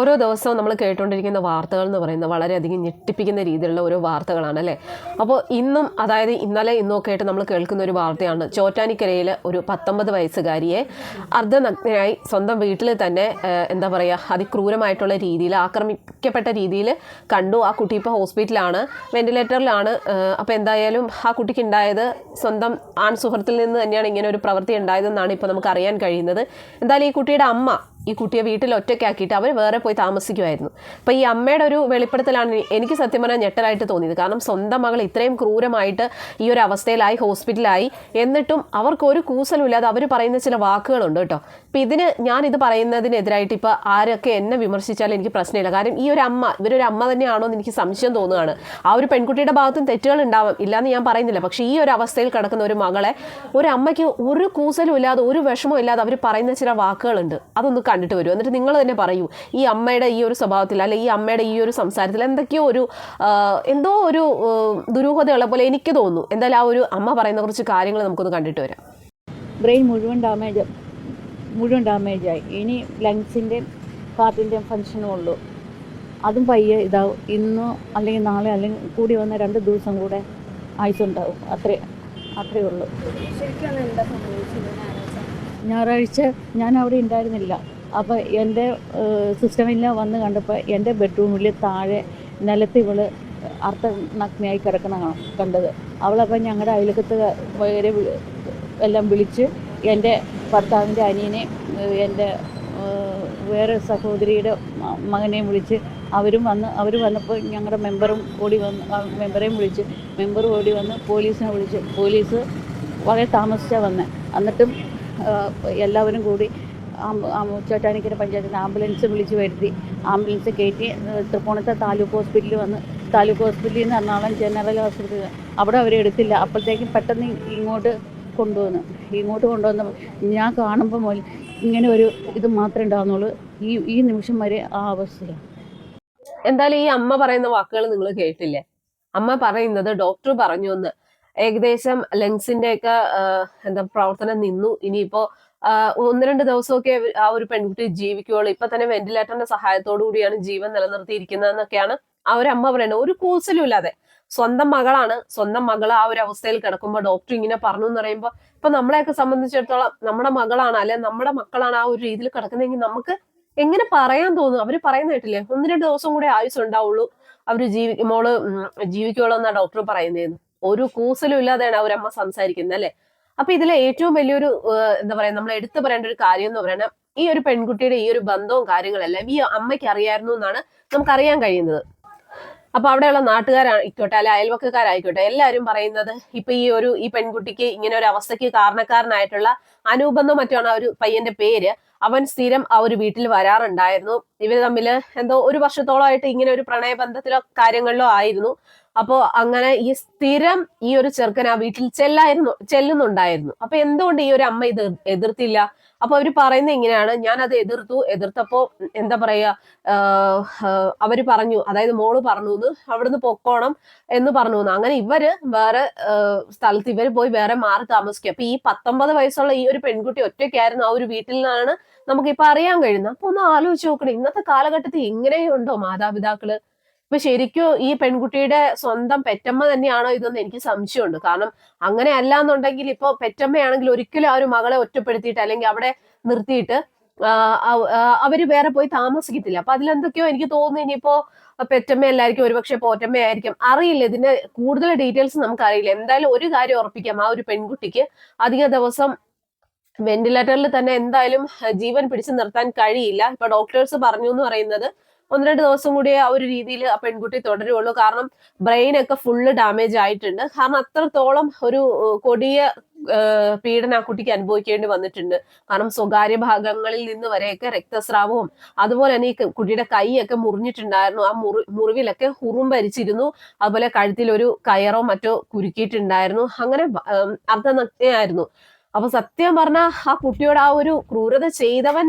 ഓരോ ദിവസവും നമ്മൾ കേട്ടുകൊണ്ടിരിക്കുന്ന വാർത്തകൾ എന്ന് പറയുന്നത് വളരെയധികം ഞെട്ടിപ്പിക്കുന്ന രീതിയിലുള്ള ഓരോ വാർത്തകളാണ് അല്ലേ? അപ്പോൾ ഇന്നും അതായത് ഇന്നലെ ഇന്നൊക്കെ ആയിട്ട് നമ്മൾ കേൾക്കുന്ന ഒരു വാർത്തയാണ്. ചോറ്റാനിക്കരയിൽ ഒരു പത്തൊമ്പത് വയസ്സുകാരിയെ അർദ്ധനഗ്നയായി സ്വന്തം വീട്ടിൽ തന്നെ എന്താ പറയുക അതിക്രൂരമായിട്ടുള്ള രീതിയിൽ ആക്രമിക്കപ്പെട്ട രീതിയിൽ കണ്ടു. ആ കുട്ടി ഇപ്പോൾ ഹോസ്പിറ്റലാണ് വെന്റിലേറ്ററിലാണ്. അപ്പോൾ എന്തായാലും ആ കുട്ടിക്ക് ഉണ്ടായത് സ്വന്തം ആൺ സുഹൃത്തിൽ നിന്ന് തന്നെയാണ് ഇങ്ങനെ ഒരു പ്രവൃത്തി ഉണ്ടായതെന്നാണ് ഇപ്പോൾ നമുക്ക് അറിയാൻ കഴിയുന്നത്. എന്തായാലും ഈ കുട്ടിയുടെ അമ്മ ഈ കുട്ടിയെ വീട്ടിൽ ഒറ്റയ്ക്കാക്കിയിട്ട് അവർ വേറെ പോയി താമസിക്കുമായിരുന്നു. അപ്പോൾ ഈ അമ്മയുടെ ഒരു വെളിപ്പെടുത്തലാണ് എനിക്ക് സത്യം പറഞ്ഞാൽ ഞെട്ടലായിട്ട് തോന്നിയത്. കാരണം സ്വന്തം മകൾ ഇത്രയും ക്രൂരമായിട്ട് ഈ ഒരു അവസ്ഥയിലായി ഹോസ്പിറ്റലായി എന്നിട്ടും അവർക്ക് ഒരു കൂസലുമില്ലാതെ അവർ പറയുന്ന ചില വാക്കുകളുണ്ട് കേട്ടോ. അപ്പോൾ ഇതിന് ഞാൻ ഇത് പറയുന്നതിനെതിരായിട്ട് ഇപ്പോൾ ആരൊക്കെ എന്നെ വിമർശിച്ചാലും എനിക്ക് പ്രശ്നമില്ല. കാരണം ഈ ഒരു അമ്മ ഇവരൊരു അമ്മ തന്നെയാണോ എന്ന് എനിക്ക് സംശയം തോന്നുകയാണ്. ആ ഒരു പെൺകുട്ടിയുടെ ഭാഗത്തും തെറ്റുകൾ ഉണ്ടാവാം ഇല്ലയെന്ന് ഞാൻ പറയുന്നില്ല. പക്ഷേ ഈ ഒരു അവസ്ഥയിൽ കിടക്കുന്ന ഒരു മകളെ ഒരു അമ്മയ്ക്ക് ഒരു കൂസലും ഇല്ലാതെ ഒരു വിഷമവും ഇല്ലാതെ അവർ പറയുന്ന ചില വാക്കുകളുണ്ട്. അതൊന്ന് കണ്ടിട്ട് വരും. എന്നിട്ട് നിങ്ങൾ തന്നെ പറയൂ ഈ അമ്മയുടെ ഈ ഒരു സ്വഭാവത്തിൽ അല്ലെ ഈ അമ്മയുടെ ഈ ഒരു സംസാരത്തിൽ എന്തൊക്കെയോ ഒരു എന്തോ ഒരു ദുരൂഹതയുള്ള പോലെ എനിക്ക് തോന്നുന്നു. എന്തായാലും ആ ഒരു അമ്മ പറയുന്ന കുറച്ച് കാര്യങ്ങൾ നമുക്കൊന്ന് കണ്ടിട്ട് വരാം. ബ്രെയിൻ മുഴുവൻ ഡാമേജ് മുഴുവൻ ആയി. ഇനി ലങ്സിന്റെ ഹാർട്ടിന്റെ ഫങ്ഷനും ഉള്ളൂ. അതും പയ്യെ ഇതാവും. ഇന്നോ അല്ലെങ്കിൽ നാളെ അല്ലെങ്കിൽ കൂടി വന്ന രണ്ട് ദിവസം കൂടെ ആയുസുണ്ടാവും അത്രേ അത്രേ ഉള്ളൂ. ഞായറാഴ്ച ഞാൻ അവിടെ ഉണ്ടായിരുന്നില്ല. അപ്പോൾ എന്റെ സിസ്റ്റമില്ല വന്ന് കണ്ടപ്പോൾ എന്റെ ബെഡ്റൂമിൽ താഴെ നിലത്ത് ഇവൾ അർത്ഥ നഗ്നയായി കിടക്കുന്ന കണ്ടത്. അവളപ്പോൾ ഞങ്ങളുടെ അയലക്കത്ത് വരെ എല്ലാം വിളിച്ച് എന്റെ ഭർത്താവിന്റെ അനിയനെ എന്റെ വേറെ സഹോദരിയുടെ മകനെയും വിളിച്ച് അവരും വന്ന് അവർ വന്നപ്പോൾ ഞങ്ങളുടെ മെമ്പറും ഓടി വന്ന് മെമ്പറേയും വിളിച്ച് മെമ്പർ ഓടി വന്ന് പോലീസിനെ വിളിച്ച് പോലീസ് വളരെ താമസിച്ചാണ് വന്നത് എന്നിട്ടും എല്ലാവരും കൂടി ആം- നിന്ന് ആംബുലൻസ് വിളിച്ച് വരുത്തി. ആംബുലൻസ് കയറ്റി തൃപ്പൂണിത്തെ താലൂക്ക് ഹോസ്പിറ്റലിൽ വന്ന് താലൂക്ക് ഹോസ്പിറ്റലിൽ നിന്ന് എറണാകുളം ജനറൽ ആശുപത്രി അവിടെ അവരെ എടുത്തില്ല. അപ്പോഴത്തേക്കും പെട്ടെന്ന് ഇങ്ങോട്ട് കൊണ്ടുവന്ന്. ഇങ്ങോട്ട് കൊണ്ടുവന്ന ഞാൻ കാണുമ്പോൾ മുതൽ ഇങ്ങനെ ഒരു ഇത് മാത്രമേ ഉണ്ടാകുന്നുള്ളൂ ഈ ഈ നിമിഷം വരെ ആ അവസ്ഥയാണ്. എന്തായാലും ഈ അമ്മ പറയുന്ന വാക്കുകൾ നിങ്ങൾ കേട്ടില്ലേ? അമ്മ പറയുന്നത് ഡോക്ടർ പറഞ്ഞു എന്ന് ഏകദേശം ലങ്സിന്റെ ഒക്കെ എന്താ പ്രവർത്തനം നിന്നു. ഇനിയിപ്പോ ഒന്ന് രണ്ട് ദിവസമൊക്കെ ആ ഒരു പെൺകുട്ടി ജീവിക്കുകയുള്ളൂ ഇപ്പൊ തന്നെ വെന്റിലേറ്ററിന്റെ സഹായത്തോടു കൂടിയാണ് ജീവൻ നിലനിർത്തിയിരിക്കുന്നതെന്നൊക്കെയാണ് ആ ഒരു അമ്മ പറയുന്നത് ഒരു കൂസലും ഇല്ലാതെ. സ്വന്തം മകളാണ്. സ്വന്തം മകൾ ആ ഒരു അവസ്ഥയിൽ കിടക്കുമ്പോൾ ഡോക്ടർ ഇങ്ങനെ പറഞ്ഞു എന്ന് പറയുമ്പോൾ ഇപ്പൊ നമ്മളെയൊക്കെ സംബന്ധിച്ചിടത്തോളം നമ്മുടെ മകളാണ് അല്ലെ നമ്മുടെ മക്കളാണ് ആ ഒരു രീതിയിൽ കിടക്കുന്നതെങ്കിൽ നമുക്ക് എങ്ങനെ പറയാൻ തോന്നും? അവർ പറയുന്ന കേട്ടില്ലേ? ഒന്ന് രണ്ട് ദിവസം കൂടെ ആയുസ് ഉണ്ടാവുള്ളൂ. അവർ ജീവി മോൾ ജീവിക്കുള്ളൂ എന്നാ ഡോക്ടർ പറയുന്നതെന്ന് ഒരു കൂസലും ഇല്ലാതെയാണ് അവരമ്മ സംസാരിക്കുന്നത് അല്ലെ? അപ്പൊ ഇതിലെ ഏറ്റവും വലിയൊരു എന്താ പറയാ നമ്മൾ എടുത്തു പറയേണ്ട ഒരു കാര്യം എന്ന് പറയുന്നത് ഈ ഒരു പെൺകുട്ടിയുടെ ഈ ഒരു ബന്ധവും കാര്യങ്ങളെല്ലാം ഈ അമ്മയ്ക്ക് അറിയായിരുന്നു എന്നാണ് നമുക്കറിയാൻ കഴിയുന്നത്. അപ്പൊ അവിടെയുള്ള നാട്ടുകാരായിക്കോട്ടെ അല്ലെ അയൽവക്കക്കാരായിക്കോട്ടെ എല്ലാവരും പറയുന്നത് ഇപ്പൊ ഈ ഒരു ഈ പെൺകുട്ടിക്ക് ഇങ്ങനെ ഒരു അവസ്ഥയ്ക്ക് കാരണക്കാരനായിട്ടുള്ള അനൂപെന്നോ മറ്റാണ് ആ ഒരു പയ്യന്റെ പേര്. അവൻ സ്ഥിരം ആ ഒരു വീട്ടിൽ വരാറുണ്ടായിരുന്നു. ഇവർ തമ്മിൽ എന്തോ ഒരു വർഷത്തോളമായിട്ട് ഇങ്ങനെ ഒരു പ്രണയബന്ധത്തിലോ കാര്യങ്ങളിലോ ആയിരുന്നു. അപ്പോ അങ്ങനെ ഈ സ്ഥിരം ഈ ഒരു ചെറുക്കൻ ആ വീട്ടിൽ ചെല്ലായിരുന്നു ചെല്ലുന്നുണ്ടായിരുന്നു. അപ്പൊ എന്തുകൊണ്ട് ഈ ഒരു അമ്മ ഇത് എതിർത്തില്ല? അപ്പൊ അവർ പറയുന്നത് ഇങ്ങനെയാണ്. ഞാൻ അത് എതിർത്തു. എതിർത്തപ്പോ എന്താ പറയാ അവർ പറഞ്ഞു അതായത് മോൾ പറഞ്ഞു എന്ന് അവിടുന്ന് പൊക്കോണം എന്ന് പറഞ്ഞു അങ്ങനെ ഇവർ വേറെ സ്ഥലത്ത് ഇവർ പോയി വേറെ മാറി താമസിക്കും. അപ്പൊ ഈ പത്തൊമ്പത് വയസ്സുള്ള ഈ ഒരു പെൺകുട്ടി ഒറ്റയ്ക്കായിരുന്നു ആ ഒരു വീട്ടിൽ നിന്നാണ് നമുക്കിപ്പൊ അറിയാൻ കഴിയുന്നത്. അപ്പൊ ഒന്ന് ആലോചിച്ച് നോക്കണം ഇന്നത്തെ കാലഘട്ടത്തിൽ ഇങ്ങനെയുണ്ടോ മാതാപിതാക്കൾ? ഇപ്പൊ ശരിക്കും ഈ പെൺകുട്ടിയുടെ സ്വന്തം പെറ്റമ്മ തന്നെയാണോ ഇതെന്ന് എനിക്ക് സംശയമുണ്ട്. കാരണം അങ്ങനെ അല്ല എന്നുണ്ടെങ്കിൽ ഇപ്പൊ പെറ്റമ്മയാണെങ്കിൽ ഒരിക്കലും ആ ഒരു മകളെ ഒറ്റപ്പെടുത്തിയിട്ട് അല്ലെങ്കിൽ അവിടെ നിർത്തിയിട്ട് അവർ വേറെ പോയി താമസിക്കത്തില്ല. അപ്പൊ അതിലെന്തൊക്കെയോ എനിക്ക് തോന്നുന്നു ഇനിയിപ്പോ പെറ്റമ്മ എല്ലാവർക്കും ഒരുപക്ഷെ പോറ്റമ്മയായിരിക്കും. അറിയില്ല ഇതിന്റെ കൂടുതൽ ഡീറ്റെയിൽസ് നമുക്ക് അറിയില്ല എന്തായാലും ഒരു കാര്യം ഉറപ്പിക്കാം ആ ഒരു പെൺകുട്ടിക്ക് അധിക ദിവസം വെന്റിലേറ്ററിൽ തന്നെ എന്തായാലും ജീവൻ പിടിച്ചു നിർത്താൻ കഴിയില്ല. ഇപ്പൊ ഡോക്ടേഴ്സ് പറഞ്ഞു എന്ന് പറയുന്നത് ഒന്ന് രണ്ട് ദിവസം കൂടി ആ ഒരു രീതിയിൽ ആ പെൺകുട്ടി തുടരുള്ളൂ. കാരണം ബ്രെയിൻ ഒക്കെ ഫുള്ള് ഡാമേജ് ആയിട്ടുണ്ട്. കാരണം അത്രത്തോളം ഒരു കൊടിയ പീഡന ആ കുട്ടിക്ക് അനുഭവിക്കേണ്ടി വന്നിട്ടുണ്ട്. കാരണം സ്വകാര്യ ഭാഗങ്ങളിൽ നിന്ന് വരെയൊക്കെ രക്തസ്രാവവും അതുപോലെ തന്നെ ഈ കുട്ടിയുടെ കൈയൊക്കെ മുറിഞ്ഞിട്ടുണ്ടായിരുന്നു. ആ മുറി മുറിവിലൊക്കെ ഹുറും ഭരിച്ചിരുന്നു അതുപോലെ കഴുത്തിൽ ഒരു കയറോ മറ്റോ കുരുക്കിയിട്ടുണ്ടായിരുന്നു. അങ്ങനെ അർദ്ധനഗ്നയായിരുന്നു. അപ്പൊ സത്യം പറഞ്ഞ ആ കുട്ടിയോട് ആ ഒരു ക്രൂരത ചെയ്തവൻ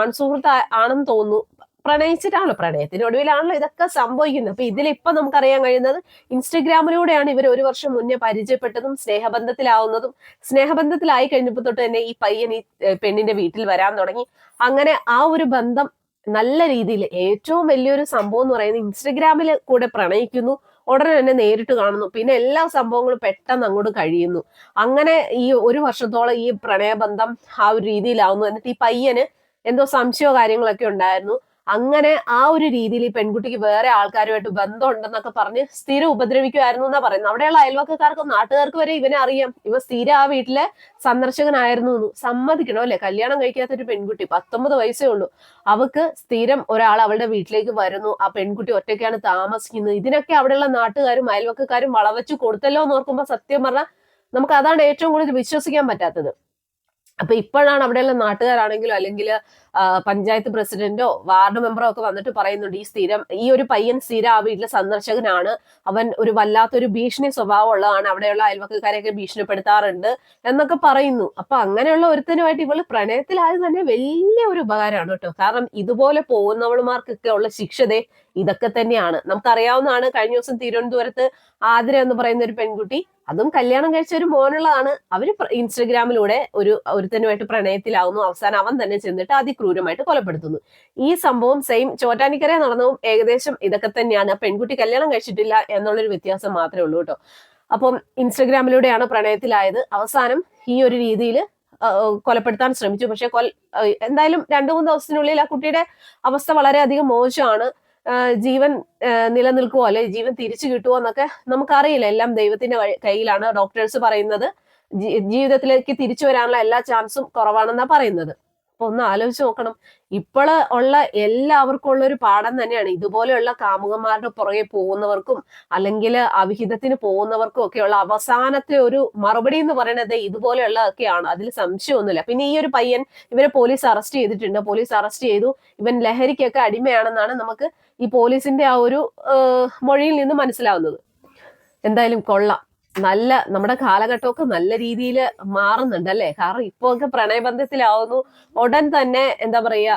ആൺസുഹൃത്ത് ആണെന്ന് തോന്നുന്നു. പ്രണയിച്ചിട്ടാണല്ലോ പ്രണയത്തിന്റെ ഒടുവിലാണല്ലോ ഇതൊക്കെ സംഭവിക്കുന്നത്. അപ്പൊ ഇതിലിപ്പൊ നമുക്കറിയാൻ കഴിയുന്നത് ഇൻസ്റ്റഗ്രാമിലൂടെയാണ് ഇവർ ഒരു വർഷം മുന്നേ പരിചയപ്പെട്ടതും സ്നേഹബന്ധത്തിലാവുന്നതും സ്നേഹബന്ധത്തിലായി കഴിഞ്ഞപ്പോൾ തൊട്ട് തന്നെ ഈ പയ്യൻ ഈ പെണ്ണിന്റെ വീട്ടിൽ വരാൻ തുടങ്ങി. അങ്ങനെ ആ ഒരു ബന്ധം നല്ല രീതിയിൽ ഏറ്റവും വലിയൊരു സംഭവം എന്ന് പറയുന്നത് ഇൻസ്റ്റഗ്രാമിൽ കൂടെ പ്രണയിക്കുന്നു ഉടനെ തന്നെ നേരിട്ട് കാണുന്നു. പിന്നെ എല്ലാ സംഭവങ്ങളും പെട്ടെന്ന് അങ്ങോട്ട് കഴിയുന്നു. അങ്ങനെ ഈ ഒരു വർഷത്തോളം ഈ പ്രണയബന്ധം ആ ഒരു രീതിയിലാവുന്നു. എന്നിട്ട് ഈ പയ്യന് എന്തോ സംശയോ കാര്യങ്ങളൊക്കെ ഉണ്ടായിരുന്നു. അങ്ങനെ ആ ഒരു രീതിയിൽ ഈ പെൺകുട്ടിക്ക് വേറെ ആൾക്കാരുമായിട്ട് ബന്ധമുണ്ടെന്നൊക്കെ പറഞ്ഞ് സ്ഥിരം ഉപദ്രവിക്കുമായിരുന്നു എന്നാ പറയുന്നത് അവിടെയുള്ള അയൽവക്കക്കാർക്കും നാട്ടുകാർക്ക് വരെ ഇവനെ അറിയാം. ഇവ സ്ഥിരം ആ വീട്ടിലെ സന്ദർശകനായിരുന്നു എന്ന് സമ്മതിക്കണം അല്ലെ? കല്യാണം കഴിക്കാത്ത ഒരു പെൺകുട്ടി പത്തൊമ്പത് വയസ്സേ ഉള്ളൂ. അവക്ക് സ്ഥിരം ഒരാൾ അവളുടെ വീട്ടിലേക്ക് വരുന്നു. ആ പെൺകുട്ടി ഒറ്റയ്ക്കാണ് താമസിക്കുന്നത്. ഇതിനൊക്കെ അവിടെയുള്ള നാട്ടുകാരും അയൽവക്കക്കാരും വളവച്ചു കൊടുത്തല്ലോ എന്ന് ഓർക്കുമ്പോൾ സത്യം പറഞ്ഞാൽ നമുക്ക് അതാണ് ഏറ്റവും കൂടുതൽ വിശ്വസിക്കാൻ പറ്റാത്തത്. അപ്പൊ ഇപ്പോഴാണ് അവിടെയുള്ള നാട്ടുകാരാണെങ്കിലും അല്ലെങ്കിൽ പഞ്ചായത്ത് പ്രസിഡന്റോ വാർഡ് മെമ്പറോ ഒക്കെ വന്നിട്ട് പറയുന്നുണ്ട് ഈ സ്ഥിരം ഈ ഒരു പയ്യൻ സ്ഥിരം ആ വീട്ടിലെ സന്ദർശകനാണ്. അവൻ ഒരു വല്ലാത്തൊരു ഭീഷണി സ്വഭാവമുള്ളതാണ്. അവിടെയുള്ള അയൽവക്കക്കാരെയൊക്കെ ഭീഷണിപ്പെടുത്താറുണ്ട് എന്നൊക്കെ പറയുന്നു. അപ്പൊ അങ്ങനെയുള്ള ഒരുത്തനുമായിട്ട് ഇവൾ പ്രണയത്തിലായത് തന്നെ വലിയ ഒരു ഉപകാരമാണ് കേട്ടോ. കാരണം ഇതുപോലെ പോകുന്നവളുമാർക്കൊക്കെ ഉള്ള ശിക്ഷതേ ഇതൊക്കെ തന്നെയാണ്. നമുക്കറിയാവുന്നതാണ് കഴിഞ്ഞ ദിവസം തിരുവനന്തപുരത്ത് ആതിര എന്ന് പറയുന്ന ഒരു പെൺകുട്ടി അതും കല്യാണം കഴിച്ച ഒരു മോനുള്ളതാണ്. അവർ ഇൻസ്റ്റഗ്രാമിലൂടെ ഒരു ഒരുത്തനുമായിട്ട് പ്രണയത്തിലാവുന്നു. അവസാനം അവൻ തന്നെ ചെന്നിട്ട് അതിക്രൂരമായിട്ട് കൊലപ്പെടുത്തുന്നു. ഈ സംഭവം സെയിം ചോറ്റാനിക്കര നടന്നതും ഏകദേശം ഇതൊക്കെ തന്നെയാണ്. പെൺകുട്ടി കല്യാണം കഴിച്ചിട്ടില്ല എന്നുള്ളൊരു വ്യത്യാസം മാത്രമേ ഉള്ളൂ കേട്ടോ. അപ്പം ഇൻസ്റ്റഗ്രാമിലൂടെയാണ് പ്രണയത്തിലായത്. അവസാനം ഈ ഒരു രീതിയിൽ കൊലപ്പെടുത്താൻ ശ്രമിച്ചു. പക്ഷെ കൊൽ എന്തായാലും രണ്ടു മൂന്ന് ദിവസത്തിനുള്ളിൽ ആ കുട്ടിയുടെ അവസ്ഥ വളരെയധികം മോശമാണ്. ജീവൻ നിലനിൽക്കുമോ അല്ലെ ജീവൻ തിരിച്ചു കിട്ടുമോ എന്നൊക്കെ നമുക്കറിയില്ല. എല്ലാം ദൈവത്തിന്റെ കയ്യിലാണ് ഡോക്ടേഴ്സ് പറയുന്നത്. ജീവിതത്തിലേക്ക് തിരിച്ചു വരാനുള്ള എല്ലാ ചാൻസും കുറവാണെന്നാ പറയുന്നത്. അപ്പൊ ഒന്ന് ആലോചിച്ച് നോക്കണം. ഇപ്പോൾ ഉള്ള എല്ലാവർക്കും ഉള്ള ഒരു പാഠം തന്നെയാണ്. ഇതുപോലെയുള്ള കാമുകന്മാരുടെ പുറകെ പോകുന്നവർക്കും അല്ലെങ്കിൽ അവിഹിതത്തിന് പോകുന്നവർക്കും ഒക്കെയുള്ള അവസാനത്തെ ഒരു മറുപടി എന്ന് പറയുന്നത് ഇതുപോലെയുള്ളതൊക്കെയാണ്. അതിൽ സംശയമൊന്നുമില്ല. പിന്നെ ഈ ഒരു പയ്യൻ ഇവരെ പോലീസ് അറസ്റ്റ് ചെയ്തിട്ടുണ്ട്. പോലീസ് അറസ്റ്റ് ചെയ്തു. ഇവൻ ലഹരിക്കൊക്കെ അടിമയാണെന്നാണ് നമുക്ക് ഈ പോലീസിന്റെ ആ ഒരു മൊഴിയിൽ നിന്ന് മനസ്സിലാവുന്നത്. എന്തായാലും കൊള്ളാം. നല്ല നമ്മുടെ കാലഘട്ടമൊക്കെ നല്ല രീതിയിൽ മാറുന്നുണ്ട് അല്ലേ? കാരണം ഇപ്പൊ ഒക്കെ പ്രണയബന്ധത്തിലാവുന്നു. ഉടൻ തന്നെ എന്താ പറയാ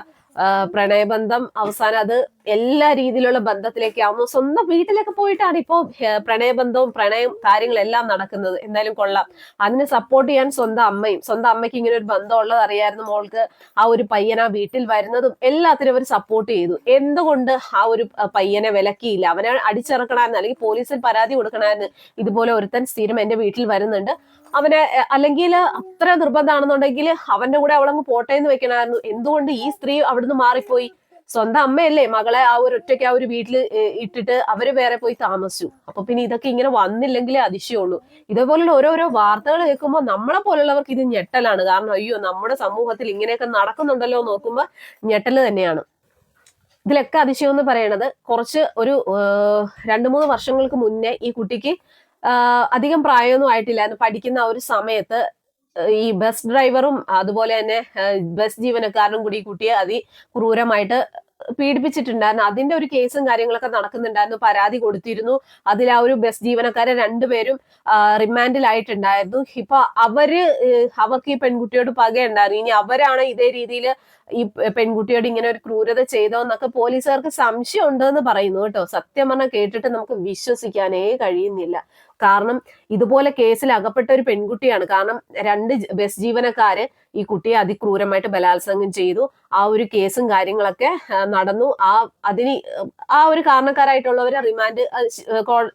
പ്രണയബന്ധം അവസാനം അത് എല്ലാ രീതിയിലുള്ള ബന്ധത്തിലേക്ക് ആവുന്നു സ്വന്തം വീട്ടിലൊക്കെ പോയിട്ടാണ് ഇപ്പോൾ പ്രണയബന്ധവും പ്രണയം കാര്യങ്ങളെല്ലാം നടക്കുന്നത്. എന്തായാലും കൊള്ളാം. അതിനെ സപ്പോർട്ട് ചെയ്യാൻ സ്വന്തം അമ്മയും സ്വന്തം അമ്മയ്ക്ക് ഇങ്ങനെ ഒരു ബന്ധം ഉള്ളത് അറിയായിരുന്നു മോൾക്ക്. ആ ഒരു പയ്യൻ ആ വീട്ടിൽ വരുന്നതും എല്ലാത്തിനും അവർ സപ്പോർട്ട് ചെയ്തു. എന്തുകൊണ്ട് ആ ഒരു പയ്യനെ വിലക്കിയില്ല? അവനെ അടിച്ചിറക്കണമായിരുന്നു അല്ലെങ്കിൽ പോലീസിൽ പരാതി കൊടുക്കണമായിരുന്നു ഇതുപോലെ ഒരുത്തൻ സ്ഥിരം എന്റെ വീട്ടിൽ വരുന്നുണ്ട്. അവനെ അല്ലെങ്കിൽ അത്ര നിർബന്ധമാണെന്നുണ്ടെങ്കിൽ അവന്റെ കൂടെ അവളങ്ങ് പോട്ടെ എന്ന് വെക്കണമായിരുന്നു. എന്തുകൊണ്ട് ഈ സ്ത്രീ അവിടുന്ന് മാറിപ്പോയി? സ്വന്തം അമ്മയല്ലേ മകളെ ആ ഒരു ഒറ്റയ്ക്ക് ആ ഒരു വീട്ടിൽ ഇട്ടിട്ട് അവർ വേറെ പോയി താമസിച്ചു. അപ്പൊ പിന്നെ ഇതൊക്കെ ഇങ്ങനെ വന്നില്ലെങ്കിലേ അതിശയമുള്ളൂ. ഇതേപോലുള്ള ഓരോരോ വാർത്തകൾ കേൾക്കുമ്പോൾ നമ്മളെ പോലുള്ളവർക്ക് ഇത് ഞെട്ടലാണ്. കാരണം അയ്യോ നമ്മുടെ സമൂഹത്തിൽ ഇങ്ങനെയൊക്കെ നടക്കുന്നുണ്ടല്ലോ എന്ന് നോക്കുമ്പോൾ ഞെട്ടൽ തന്നെയാണ്. ഇതിലൊക്കെ അതിശയം എന്ന് പറയണത് കുറച്ച് ഒരു രണ്ടു മൂന്ന് വർഷങ്ങൾക്ക് മുന്നേ ഈ കുട്ടിക്ക് അധികം പ്രായമൊന്നും ആയിട്ടില്ലായിരുന്നു. പഠിക്കുന്ന ഒരു സമയത്ത് ഈ ബസ് ഡ്രൈവറും അതുപോലെ തന്നെ ബസ് ജീവനക്കാരനും കൂടി കുട്ടിയെ അതി ക്രൂരമായിട്ട് പീഡിപ്പിച്ചിട്ടുണ്ടായിരുന്നു. അതിന്റെ ഒരു കേസും കാര്യങ്ങളൊക്കെ നടക്കുന്നുണ്ടായിരുന്നു. പരാതി കൊടുത്തിരുന്നു. അതിൽ ആ ഒരു ബസ് ജീവനക്കാരെ രണ്ടുപേരും റിമാൻഡിലായിട്ടുണ്ടായിരുന്നു. ഇപ്പൊ അവർ അവർക്ക് ഈ പെൺകുട്ടിയോട് പകയുണ്ടായിരുന്നു. ഇനി അവരാണ് ഇതേ രീതിയിൽ ഈ പെൺകുട്ടിയോട് ഇങ്ങനെ ഒരു ക്രൂരത ചെയ്തോ എന്നൊക്കെ പോലീസുകാർക്ക് സംശയം ഉണ്ടെന്ന് പറയുന്നു കേട്ടോ. സത്യം പറഞ്ഞാൽ കേട്ടിട്ട് നമുക്ക് വിശ്വസിക്കാനേ കഴിയുന്നില്ല. കാരണം ഇതുപോലെ കേസിൽ അകപ്പെട്ട ഒരു പെൺകുട്ടിയാണ്. കാരണം രണ്ട് ബസ് ജീവനക്കാര് ഈ കുട്ടിയെ അതിക്രൂരമായിട്ട് ബലാത്സംഗം ചെയ്തു. ആ ഒരു കേസും കാര്യങ്ങളൊക്കെ നടന്നു. ആ അതിന് ആ ഒരു കാരണക്കാരായിട്ടുള്ളവരെ റിമാൻഡ്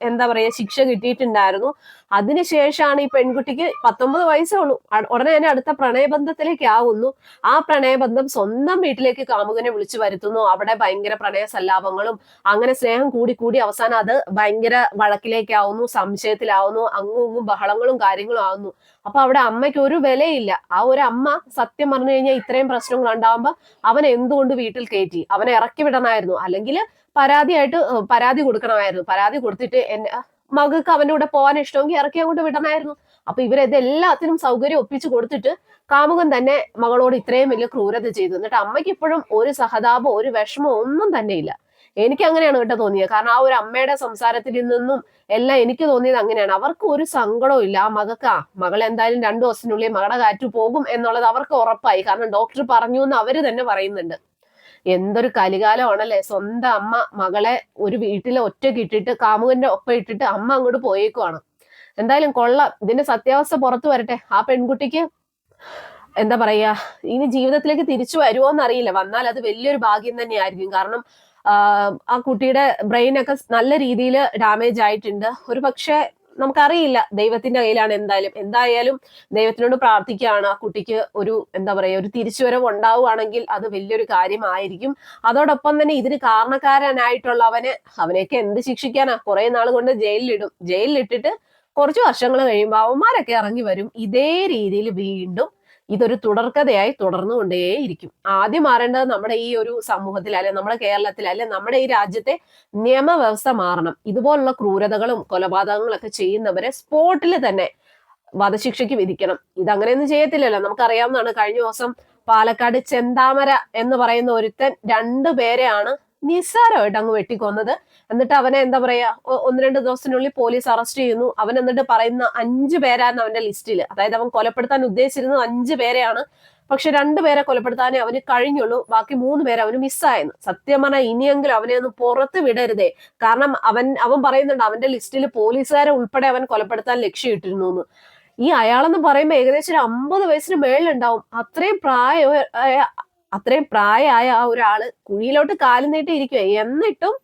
എന്താ പറയാ ശിക്ഷ കിട്ടിയിട്ടുണ്ടായിരുന്നു. അതിനുശേഷമാണ് ഈ പെൺകുട്ടിക്ക് പത്തൊമ്പത് വയസ്സേ ഉള്ളൂ. ഉടനെ തന്നെ അടുത്ത പ്രണയബന്ധത്തിലേക്ക് ആവുന്നു. ആ പ്രണയബന്ധം സ്വന്തം വീട്ടിലേക്ക് കാമുകനെ വിളിച്ചു വരുത്തുന്നു. അവിടെ ഭയങ്കര പ്രണയ സല്ലാപങ്ങളും അങ്ങനെ സ്നേഹം കൂടി കൂടി അവസാനം അത് ഭയങ്കര വഴക്കിലേക്കാവുന്നു സംശയത്തിലാവുന്നു അങ്ങും ഇങ്ങും ബഹളങ്ങളും കാര്യങ്ങളും ആവുന്നു. അപ്പൊ അവിടെ അമ്മയ്ക്ക് ഒരു വിലയില്ല. ആ ഒരു അമ്മ സത്യം പറഞ്ഞു കഴിഞ്ഞാൽ ഇത്രയും പ്രശ്നങ്ങൾ ഉണ്ടാവുമ്പോ അവൻ എന്തുകൊണ്ട് വീട്ടിൽ കയറ്റി? അവനെ ഇറക്കി വിടണമായിരുന്നു. അല്ലെങ്കിൽ പരാതിയായിട്ട് പരാതി കൊടുക്കണമായിരുന്നു. പരാതി കൊടുത്തിട്ട് എന്നെ മകൾക്ക് അവന്റെ കൂടെ പോകാൻ ഇഷ്ടമെങ്കിൽ ഇറക്കി അങ്ങോട്ട് വിടണമായിരുന്നു. അപ്പൊ ഇവരിതെല്ലാത്തിനും സൗകര്യം ഒപ്പിച്ചു കൊടുത്തിട്ട് കാമുകൻ തന്നെ മകളോട് ഇത്രയും വലിയ ക്രൂരത ചെയ്തു. എന്നിട്ട് അമ്മയ്ക്ക് ഇപ്പോഴും ഒരു സഹതാപം ഒരു വിഷമം ഒന്നും തന്നെ ഇല്ല. എനിക്ക് അങ്ങനെയാണ് കേട്ടോ തോന്നിയത്. കാരണം ആ ഒരു അമ്മയുടെ സംസാരത്തിൽ നിന്നും എല്ലാം എനിക്ക് തോന്നിയത് അങ്ങനെയാണ്. അവർക്ക് ഒരു സങ്കടവും ഇല്ല. ആ മകൾക്ക് ആ മകൾ എന്തായാലും രണ്ടു ദിവസത്തിനുള്ളിൽ മകളുടെ കാറ്റ് പോകും എന്നുള്ളത് അവർക്ക് ഉറപ്പായി. കാരണം ഡോക്ടർ പറഞ്ഞു എന്ന് അവർ തന്നെ പറയുന്നുണ്ട്. എന്തൊരു കലികാലമാണല്ലേ? സ്വന്തം അമ്മ മകളെ ഒരു വീട്ടിലെ ഒറ്റയ്ക്ക് ഇട്ടിട്ട് കാമുകന്റെ ഒപ്പം ഇട്ടിട്ട് അമ്മ അങ്ങോട്ട് പോയേക്കുവാണ്. എന്തായാലും കൊള്ളാം. ഇതിന്റെ സത്യാവസ്ഥ പുറത്തു വരട്ടെ. ആ പെൺകുട്ടിക്ക് എന്താ പറയാ ഇനി ജീവിതത്തിലേക്ക് തിരിച്ചു വരുമോ എന്നറിയില്ല വന്നാൽ അത് വലിയൊരു ഭാഗ്യം തന്നെയായിരിക്കും. കാരണം ആ കുട്ടിയുടെ ബ്രെയിനൊക്കെ നല്ല രീതിയിൽ ഡാമേജ് ആയിട്ടുണ്ട്. ഒരു പക്ഷേ നമുക്കറിയില്ല ദൈവത്തിന്റെ കയ്യിലാണ് എന്തായാലും. എന്തായാലും ദൈവത്തിനോട് പ്രാർത്ഥിക്കുകയാണ്. ആ കുട്ടിക്ക് ഒരു എന്താ പറയാ ഒരു തിരിച്ചുവരവ് ഉണ്ടാവുകയാണെങ്കിൽ അത് വലിയൊരു കാര്യമായിരിക്കും. അതോടൊപ്പം തന്നെ ഇതിന് കാരണക്കാരനായിട്ടുള്ളവന് അവനെയൊക്കെ എന്ത് ശിക്ഷിക്കാനാ? കുറെ നാൾ കൊണ്ട് ജയിലിലിടും. ജയിലിലിട്ടിട്ട് കുറച്ച് വർഷങ്ങൾ കഴിയുമ്പോൾ അവന്മാരൊക്കെ ഇറങ്ങി വരും. ഇതേ രീതിയിൽ വീണ്ടും ഇതൊരു തുടർക്കഥയായി തുടർന്നുകൊണ്ടേയിരിക്കും. ആദ്യം മാറേണ്ടത് നമ്മുടെ ഈ ഒരു സമൂഹത്തിൽ അല്ലെ നമ്മുടെ കേരളത്തിൽ അല്ലെ നമ്മുടെ ഈ രാജ്യത്തെ നിയമവ്യവസ്ഥ മാറണം. ഇതുപോലുള്ള ക്രൂരതകളും കൊലപാതകങ്ങളും ഒക്കെ ചെയ്യുന്നവരെ സ്പോട്ടിൽ തന്നെ വധശിക്ഷയ്ക്ക് വിധിക്കണം. ഇതങ്ങനെയൊന്നും ചെയ്യത്തില്ലല്ലോ. നമുക്കറിയാവുന്നതാണ് കഴിഞ്ഞ ദിവസം പാലക്കാട് ചെന്താമര എന്ന് പറയുന്ന ഒരുത്തൻ രണ്ടു പേരെയാണ് നിസ്സാരമായിട്ട് അങ്ങ് വെട്ടിക്കൊന്നത്. എന്നിട്ട് അവനെ എന്താ പറയാ ഒന്ന് രണ്ട് ദിവസത്തിനുള്ളിൽ പോലീസ് അറസ്റ്റ് ചെയ്യുന്നു. അവൻ എന്നിട്ട് പറയുന്ന അഞ്ചു പേരാണ് അവന്റെ ലിസ്റ്റിൽ അതായത് അവൻ കൊലപ്പെടുത്താൻ ഉദ്ദേശിച്ചിരുന്നത് അഞ്ചു പേരെയാണ്. പക്ഷെ രണ്ടുപേരെ കൊലപ്പെടുത്താനേ അവന് കഴിഞ്ഞുള്ളൂ. ബാക്കി മൂന്ന് പേരെ അവന് മിസ്സായെന്ന്. സത്യം പറഞ്ഞാൽ ഇനിയെങ്കിലും അവനെ ഒന്ന് പുറത്ത് വിടരുതേ. കാരണം അവൻ അവൻ പറയുന്നുണ്ട് അവന്റെ ലിസ്റ്റിൽ പോലീസുകാരെ ഉൾപ്പെടെ അവൻ കൊലപ്പെടുത്താൻ ലക്ഷ്യമിട്ടിരുന്നു എന്ന് ഈ അയാളെന്ന് പറയുമ്പോൾ ഏകദേശം ഒരു അമ്പത് വയസ്സിന് മേളിലുണ്ടാവും. അത്രയും പ്രായ അത്രയും പ്രായമായ ആ ഒരാൾ കുഴിയിലോട്ട് കാലും നീട്ടി ഇരിക്കുക എന്നിട്ടും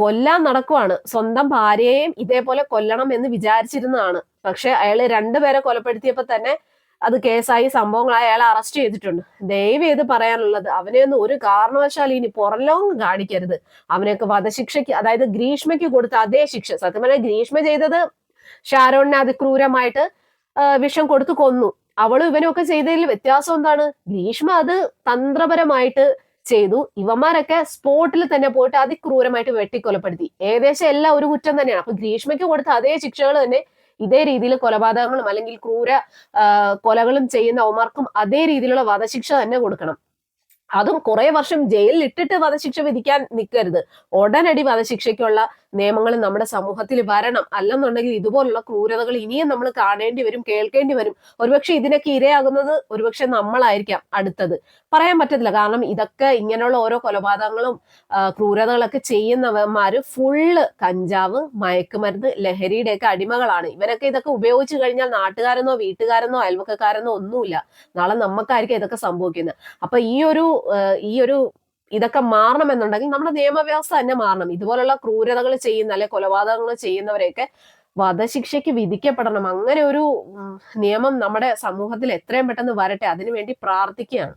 കൊല്ലാൻ നടക്കുവാണ്. സ്വന്തം ഭാര്യയെയും ഇതേപോലെ കൊല്ലണം എന്ന് വിചാരിച്ചിരുന്നതാണ്. പക്ഷെ അയാൾ രണ്ടുപേരെ കൊലപ്പെടുത്തിയപ്പോ തന്നെ അത് കേസായി സംഭവങ്ങളായി അയാളെ അറസ്റ്റ് ചെയ്തിട്ടുണ്ട്. ദയവ് ചെയ്ത് പറയാനുള്ളത് അവനെയൊന്നും ഒരു കാരണവശാൽ ഇനി പുറലോകം കാണിക്കരുത്. അവനൊക്കെ വധശിക്ഷയ്ക്ക് അതായത് ഗ്രീഷ്മയ്ക്ക് കൊടുത്ത അതേ ശിക്ഷ. സത്യം പറഞ്ഞാൽ ഗ്രീഷ്മ ചെയ്തത് ഷാരോണിനെ അതിക്രൂരമായിട്ട് വിഷം കൊടുത്തു കൊന്നു. അവളും ഇവനൊക്കെ ചെയ്തതിൽ വ്യത്യാസം എന്താണ്? ഭീഷ്മ അത് തന്ത്രപരമായിട്ട് ചെയ്തു. ഇവന്മാരൊക്കെ സ്പോട്ടിൽ തന്നെ പോയിട്ട് അതിക്രൂരമായിട്ട് വെട്ടിക്കൊലപ്പെടുത്തി. ഏകദേശം എല്ലാം ഒരു കുറ്റം തന്നെയാണ്. അപ്പൊ ഗ്രീഷ്മയ്ക്ക് കൊടുത്ത അതേ ശിക്ഷകൾ തന്നെ ഇതേ രീതിയിൽ കൊലപാതകങ്ങളും അല്ലെങ്കിൽ ക്രൂര കൊലകളും ചെയ്യുന്ന അവന്മാർക്കും അതേ രീതിയിലുള്ള വധശിക്ഷ തന്നെ കൊടുക്കണം. അതും കുറെ വർഷം ജയിലിൽ ഇട്ടിട്ട് വധശിക്ഷ വിധിക്കാൻ നിൽക്കരുത് ഉടനടി വധശിക്ഷയ്ക്കുള്ള നിയമങ്ങൾ നമ്മുടെ സമൂഹത്തിൽ വരണം. അല്ലെന്നുണ്ടെങ്കിൽ ഇതുപോലുള്ള ക്രൂരതകൾ ഇനിയും നമ്മൾ കാണേണ്ടി വരും കേൾക്കേണ്ടി വരും. ഒരുപക്ഷെ ഇതിനൊക്കെ ഇരയാകുന്നത് ഒരുപക്ഷെ നമ്മളായിരിക്കാം അടുത്തത്. പറയാൻ പറ്റത്തില്ല. കാരണം ഇതൊക്കെ ഇങ്ങനെയുള്ള ഓരോ കൊലപാതകങ്ങളും ക്രൂരതകളൊക്കെ ചെയ്യുന്നവന്മാര് ഫുള്ള് കഞ്ചാവ് മയക്കുമരുന്ന് ലഹരിയുടെ ഒക്കെ അടിമകളാണ്. ഇവരൊക്കെ ഇതൊക്കെ ഉപയോഗിച്ചു കഴിഞ്ഞാൽ നാട്ടുകാരെന്നോ വീട്ടുകാരെന്നോ അയൽവക്കക്കാരെന്നോ ഒന്നുമില്ല. നാളെ നമുക്കായിരിക്കും ഇതൊക്കെ സംഭവിക്കുന്നത്. അപ്പൊ ഈ ഒരു ഈ ഒരു ഇതൊക്കെ മാറണമെന്നുണ്ടെങ്കിൽ നമ്മുടെ നിയമവ്യവസ്ഥ തന്നെ മാറണം. ഇതുപോലുള്ള ക്രൂരതകൾ ചെയ്യുന്ന അല്ലെ കൊലപാതകങ്ങൾ ചെയ്യുന്നവരെയൊക്കെ വധശിക്ഷയ്ക്ക് വിധിക്കപ്പെടണം. അങ്ങനെ ഒരു നിയമം നമ്മുടെ സമൂഹത്തിൽ എത്രയും പെട്ടെന്ന് വരട്ടെ. അതിനുവേണ്ടി പ്രാർത്ഥിക്കുകയാണ്.